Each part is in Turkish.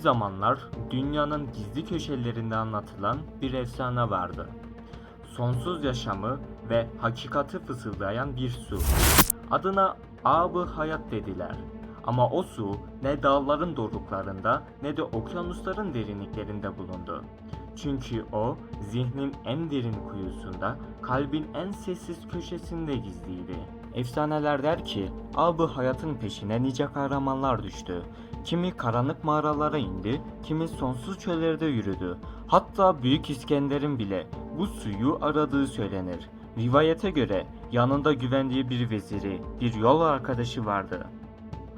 zamanlar dünyanın gizli köşelerinde anlatılan bir efsane vardı. Sonsuz yaşamı ve hakikati fısıldayan bir su. Adına Ab-ı Hayat dediler. Ama o su ne dağların doruklarında ne de okyanusların derinliklerinde bulundu. Çünkü o zihnin en derin kuyusunda, kalbin en sessiz köşesinde gizliydi. Efsaneler der ki, Ab-ı Hayat'ın peşine nice kahramanlar düştü. Kimi karanlık mağaralara indi, kimi sonsuz çöllerde yürüdü. Hatta Büyük İskender'in bile bu suyu aradığı söylenir. Rivayete göre yanında güvendiği bir veziri, bir yol arkadaşı vardı.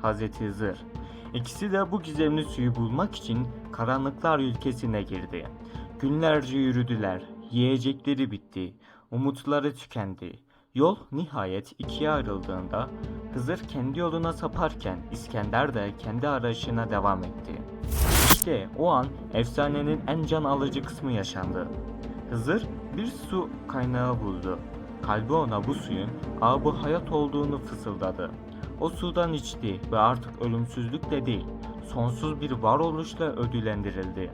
Hazreti Hızır. İkisi de bu gizemli suyu bulmak için karanlıklar ülkesine girdi. Günlerce yürüdüler, yiyecekleri bitti, umutları tükendi. Yol nihayet ikiye ayrıldığında Hızır kendi yoluna saparken İskender de kendi arayışına devam etti. İşte o an efsanenin en can alıcı kısmı yaşandı. Hızır bir su kaynağı buldu. Kalbi ona bu suyun abı hayat olduğunu fısıldadı. O sudan içti ve artık ölümsüzlükle değil, sonsuz bir varoluşla ödüllendirildi.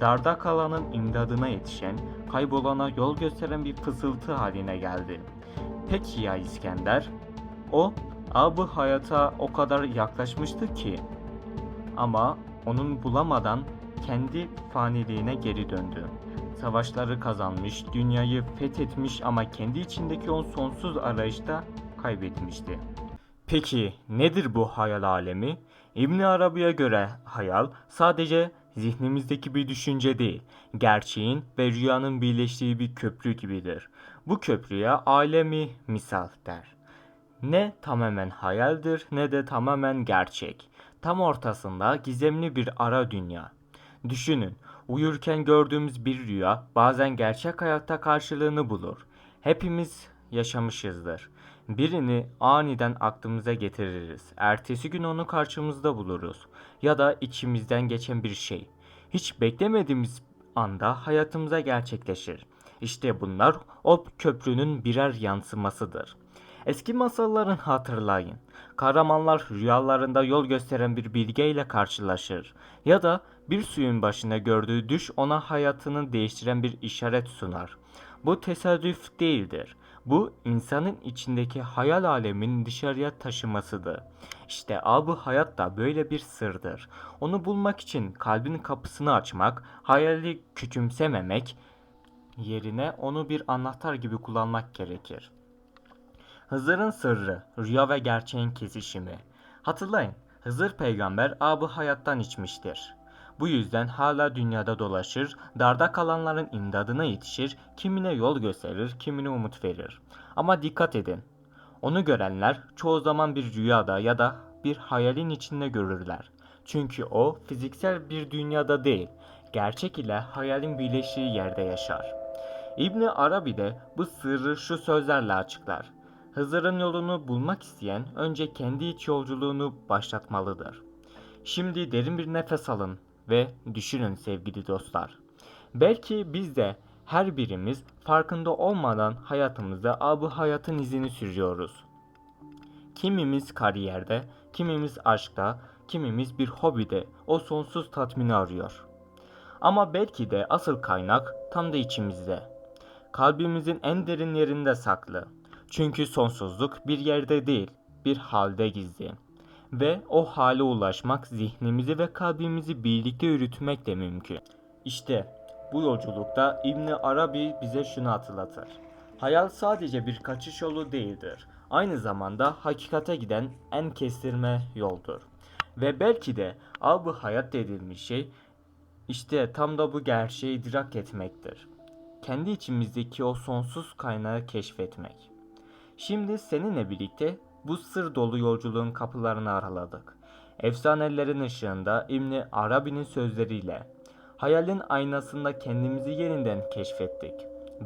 Darda kalanın imdadına yetişen, kaybolana yol gösteren bir fısıltı haline geldi. Peki ya İskender? O, abı hayata o kadar yaklaşmıştı ki ama onun bulamadan kendi faniliğine geri döndü. Savaşları kazanmış, dünyayı fethetmiş ama kendi içindeki o sonsuz arayışta kaybetmişti. Peki nedir bu hayal alemi? İbn Arabi'ye göre hayal sadece zihnimizdeki bir düşünce değil, gerçeğin ve rüyanın birleştiği bir köprü gibidir. Bu köprüye alemi misal der. Ne tamamen hayaldir ne de tamamen gerçek. Tam ortasında gizemli bir ara dünya. Düşünün, uyurken gördüğümüz bir rüya bazen gerçek hayatta karşılığını bulur. Hepimiz yaşamışızdır. Birini aniden aklımıza getiririz. Ertesi gün onu karşımızda buluruz. Ya da içimizden geçen bir şey. Hiç beklemediğimiz anda hayatımıza gerçekleşir. İşte bunlar o köprünün birer yansımasıdır. Eski masalların hatırlayın. Kahramanlar rüyalarında yol gösteren bir bilgeyle karşılaşır ya da bir suyun başında gördüğü düş ona hayatını değiştiren bir işaret sunar. Bu tesadüf değildir. Bu insanın içindeki hayal aleminin dışarıya taşımasıdır. İşte abı hayat da böyle bir sırdır. Onu bulmak için kalbin kapısını açmak, hayali küçümsememek yerine onu bir anahtar gibi kullanmak gerekir. Hızır'ın sırrı, rüya ve gerçeğin kesişimi. Hatırlayın, Hızır peygamber abı hayattan içmiştir. Bu yüzden hala dünyada dolaşır, darda kalanların imdadına yetişir, kimine yol gösterir, kimine umut verir. Ama dikkat edin, onu görenler çoğu zaman bir rüyada ya da bir hayalin içinde görürler. Çünkü o fiziksel bir dünyada değil, gerçek ile hayalin birleştiği yerde yaşar. İbni Arabi de bu sırrı şu sözlerle açıklar. Hızır'ın yolunu bulmak isteyen önce kendi iç yolculuğunu başlatmalıdır. Şimdi derin bir nefes alın ve düşünün sevgili dostlar. Belki biz de her birimiz farkında olmadan hayatımızda abu hayatın izini sürüyoruz. Kimimiz kariyerde, kimimiz aşkta, kimimiz bir hobide o sonsuz tatmini arıyor. Ama belki de asıl kaynak tam da içimizde. Kalbimizin en derin yerinde saklı. Çünkü sonsuzluk bir yerde değil, bir halde gizli. Ve o hale ulaşmak zihnimizi ve kalbimizi birlikte yürütmek de mümkün. İşte bu yolculukta İbni Arabi bize şunu hatırlatır. Hayal sadece bir kaçış yolu değildir. Aynı zamanda hakikate giden en kestirme yoldur. Ve belki de ab hayat dediğimiz şey işte tam da bu gerçeği idrak etmektir. Kendi içimizdeki o sonsuz kaynağı keşfetmek. Şimdi seninle birlikte bu sır dolu yolculuğun kapılarını araladık. Efsanelerin ışığında İbni Arabi'nin sözleriyle hayalin aynasında kendimizi yeniden keşfettik.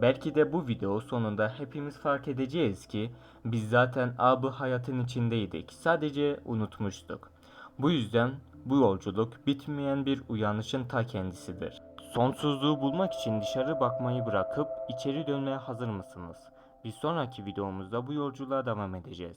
Belki de bu video sonunda hepimiz fark edeceğiz ki biz zaten abı hayatın içindeydik. Sadece unutmuştuk. Bu yüzden bu yolculuk bitmeyen bir uyanışın ta kendisidir. Sonsuzluğu bulmak için dışarı bakmayı bırakıp içeri dönmeye hazır mısınız? Bir sonraki videomuzda bu yolculuğa devam edeceğiz.